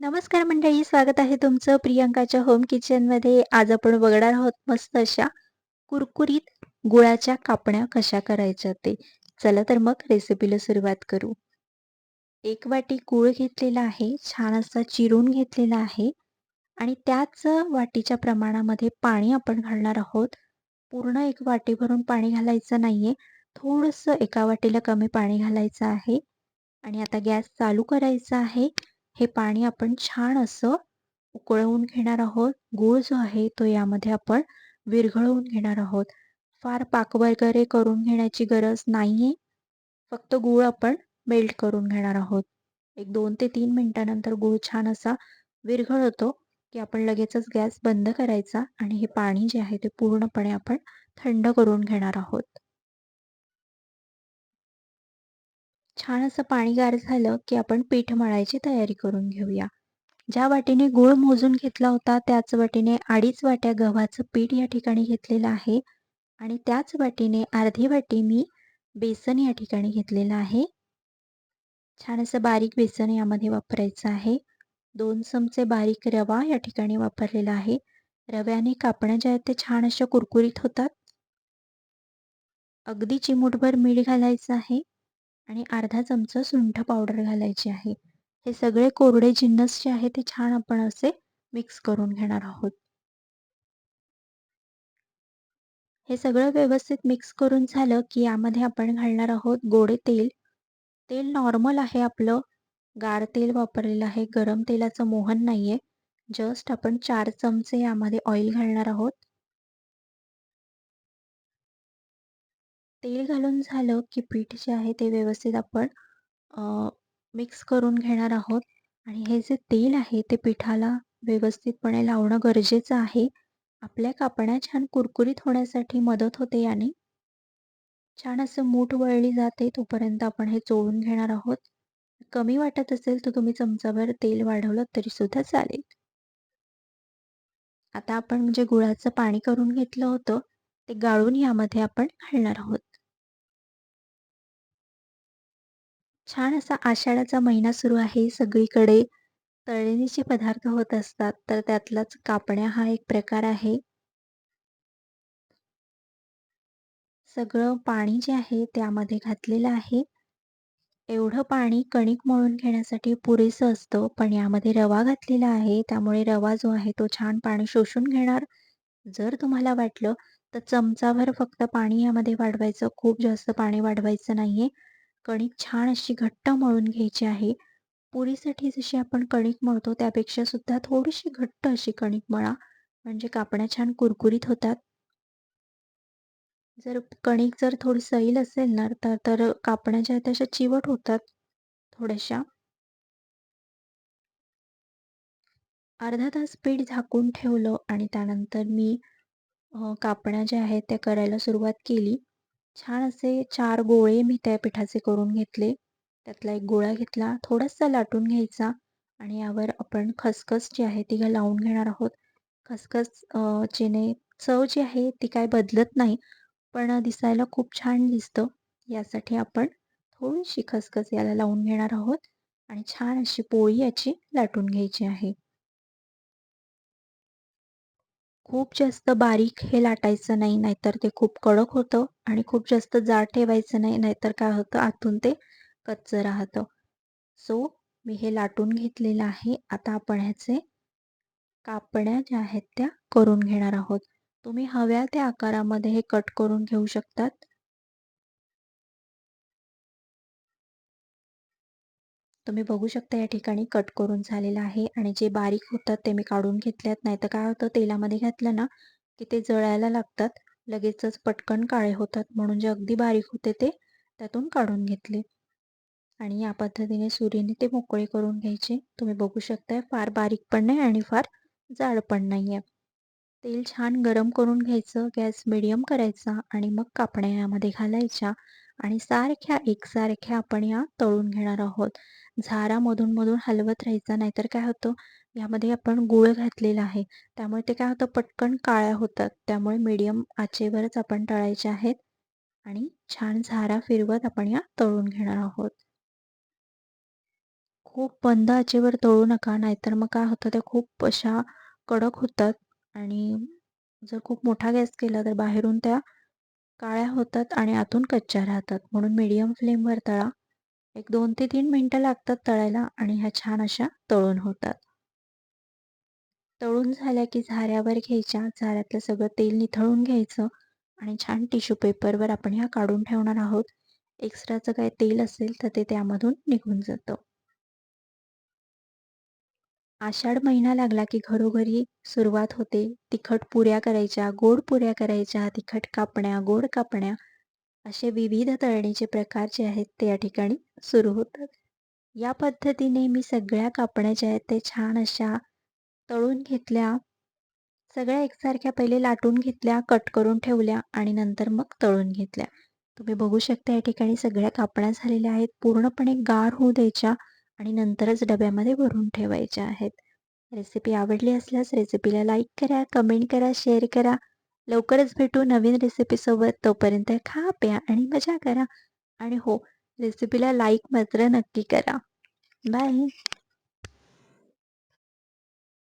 नमस्कार मंडळी, स्वागत आहे तुमचं प्रियंकाच्या होम किचनमध्ये. आज आपण बघणार आहोत मस्त अशा कुरकुरीत गुळाच्या कापण्या कशा करायच्या ते. चला तर मग रेसिपीला सुरुवात करू. एक वाटी गूळ घेतलेला आहे, छान असा चिरून घेतलेला आहे आणि त्याच वाटीच्या प्रमाणामध्ये पाणी आपण घालणार आहोत. पूर्ण एक वाटी भरून पाणी घालायचं नाहीये, थोडंसं एका वाटीला कमी पाणी घालायचं आहे आणि आता गॅस चालू करायचा आहे. हे पाणी आपण छान असं उकळवून घेणार आहोत. गूळ जो आहे तो यामध्ये आपण विरघळवून घेणार आहोत. फार पाक वगैरे करून घेण्याची गरज नाहीये. फक्त गूळ आपण मेल्ट करून घेणार आहोत. एक दोन ते तीन मिनिटानंतर गूळ छान असा विरघळतो की आपण लगेचच गॅस बंद करायचा आणि हे पाणी जे आहे ते पूर्णपणे आपण थंड करून घेणार आहोत. छान असं पाणी गार झालं की आपण पीठ मळायची तयारी करून घेऊया. ज्या वाटीने गूळ मोजून घेतला होता त्याच वाटीने अडीच वाट्या गव्हाचं पीठ या ठिकाणी घेतलेलं आहे आणि त्याच वाटीने अर्धी वाटी मी बेसन या ठिकाणी घेतलेलं आहे. छान असं बारीक बेसन यामध्ये वापरायचं आहे. दोन चमचे बारीक रवा या ठिकाणी वापरलेला आहे. रव्याने कापण्या ज्या आहेत ते छान अशा कुरकुरीत होतात. अगदी चिमूटभर मीठ घालायचं आहे आणि अर्धा चमचा सुंठ पावडर घालायची आहे. हे सगळे कोरडे जिन्नस जे आहे ते छान आपण असे मिक्स करून घेणार आहोत. हे सगळं व्यवस्थित मिक्स करून झालं की यामध्ये आपण घालणार आहोत गोडे तेल. तेल नॉर्मल आहे आपलं. गार तेल वापरलेलं आहे. गरम तेलाचं मोहन नाहीये. जस्ट आपण चार चमचे यामध्ये ऑइल घालणार आहोत. तेल घालून झालं की पीठ जे आहे ते व्यवस्थित आपण मिक्स करून घेणार आहोत आणि हे जे तेल आहे ते पिठाला व्यवस्थितपणे लावणं गरजेचं आहे. आपल्या कापण्या छान कुरकुरीत होण्यासाठी मदत होते याने. छान असं मूठ वळली जाते तोपर्यंत आपण हे चोळून घेणार आहोत. कमी वाटत असेल तर तुम्ही चमचाभर तेल वाढवलं तरी सुद्धा चालेल. आता आपण म्हणजे गुळाचं पाणी करून घेतलं होतं ते गाळून यामध्ये आपण घालणार आहोत. छान असा आषाढाचा महिना सुरू आहे. सगळीकडे तळणीचे पदार्थ होत असतात. तर त्यातलाच कापण्या हा एक प्रकार आहे. सगळं पाणी जे आहे त्यामध्ये घातलेलं आहे. एवढं पाणी कणिक मळून घेण्यासाठी पुरेसं असतं. पण यामध्ये रवा घातलेला आहे. त्यामुळे रवा जो आहे तो छान पाणी शोषून घेणार. जर तुम्हाला वाटलं तर चमचाभर फक्त पाणी यामध्ये वाढवायचं. खूप जास्त पाणी वाढवायचं नाहीये. कणिक छान अशी घट्ट मळून घ्यायची आहे. पुरीसाठी जशी आपण कणिक मळतो त्यापेक्षा सुद्धा थोडीशी घट्ट अशी कणिक मळा. म्हणजे कापण्या छान कुरकुरीत होतात. जर कणिक जर थोडी सैल असेल ना तर तर कापण्या ज्या आहेत अशा चिवट होतात थोड्याशा. अर्धा तास पीठ झाकून ठेवलं आणि त्यानंतर मी कापण्या ज्या आहेत त्या करायला सुरुवात केली. छान असे चार गोळे मी त्या पिठाचे करून घेतले. त्यातला एक गोळा घेतला, थोडासा लाटून घ्यायचा आणि यावर आपण खसखस जी आहे ती लावून घेणार आहोत. खसखस जेणे चव जी आहे ती काय बदलत नाही, पण दिसायला खूप छान दिसतं. यासाठी आपण थोडीशी खसखस याला लावून घेणार आहोत आणि छान अशी पोळी याची लाटून घ्यायची आहे. खूप जास्त बारीक हे लाटायचं नाही, नाहीतर ते खूप कडक होतं आणि खूप जास्त जाड ठेवायचं नाही, नाहीतर काय होतं आतून ते कच्चं राहतं. सो मी हे लाटून घेतलेलं आहे. आता आपण ह्याचे कापण्या ज्या आहेत त्या करून घेणार आहोत. तुम्ही हव्या त्या आकारामध्ये हे कट करून घेऊ शकतात. तुम्ही बघू शकता या ठिकाणी कट करून झालेलं आहे आणि जे बारीक होतात ते मी काढून घेतल्यात. नाही तर काय होतं तेलामध्ये घातलं ना की ते जळायला लागतात. लगेचच पटकन काळे होतात. म्हणून जे अगदी बारीक होते ते त्यातून काढून घेतले. आणि या पद्धतीने सूर्यने ते मोकळे करून घ्यायचे. तुम्ही बघू शकताय फार बारीक पण नाही आणि फार जाड पण नाही आहे. तेल छान गरम करून घ्यायचं. गॅस मिडियम करायचा आणि मग कापण्या यामध्ये घालायच्या आणि सारख्या एकसारख्या आपण या तळून घेणार आहोत. झारा मधून मधून हलवत राहायचा नाहीतर काय होतं यामध्ये आपण गूळ घातलेला आहे. त्यामुळे ते काय होतं पटकन काळ्या होतात. त्यामुळे मीडियम आचेवरच आपण तळायचे आहेत आणि छान झारा फिरवत आपण या तळून घेणार आहोत. खूप बंद आचेवर तळू नका नाहीतर मग काय होतं त्या खूप अशा कडक होतात आणि जर खूप मोठा गॅस केला तर बाहेरून त्या काळ्या होतात आणि आतून कच्च्या राहतात. म्हणून मीडियम फ्लेमवर तळा. एक दोन ते तीन मिनटं लागतात तळायला आणि ह्या छान अशा तळून होतात. तळून झाल्या की झाऱ्यावर घ्यायच्या. झाऱ्यातलं सगळं तेल निथळून घ्यायचं आणि छान टिश्यू पेपरवर आपण ह्या काढून ठेवणार आहोत. एक्स्ट्राचं काय तेल असेल तर ते त्यामधून निघून जातं. आषाढ महिना लागला की घरोघरी सुरुवात होते. तिखट पुऱ्या करायच्या गोड पुऱ्या करायच्या तिखट कापण्या गोड कापण्या असे विविध तळणीचे प्रकार जे आहेत ते या ठिकाणी सुरू होतात. या पद्धतीने मी सगळ्या कापण्या ज्या आहेत ते छान अशा तळून घेतल्या. सगळ्या एकसारख्या पहिले लाटून घेतल्या कट करून ठेवल्या आणि नंतर मग तळून घेतल्या. तुम्ही बघू शकता या ठिकाणी सगळ्या कापण्या झालेल्या आहेत. पूर्णपणे गार होऊ द्यायच्या. आणि नंतरच डब्यामध्ये भरून ठेवायच्या आहेत. रेसिपी आवडली असल्यास रेसिपीला लाईक करा कमेंट करा शेअर करा. लवकरच भेटू नवीन रेसिपीसोबत तोपर्यंत खा प्या आणि मजा करा. आणि हो रेसिपीला लाईक मात्र नक्की करा. बाय.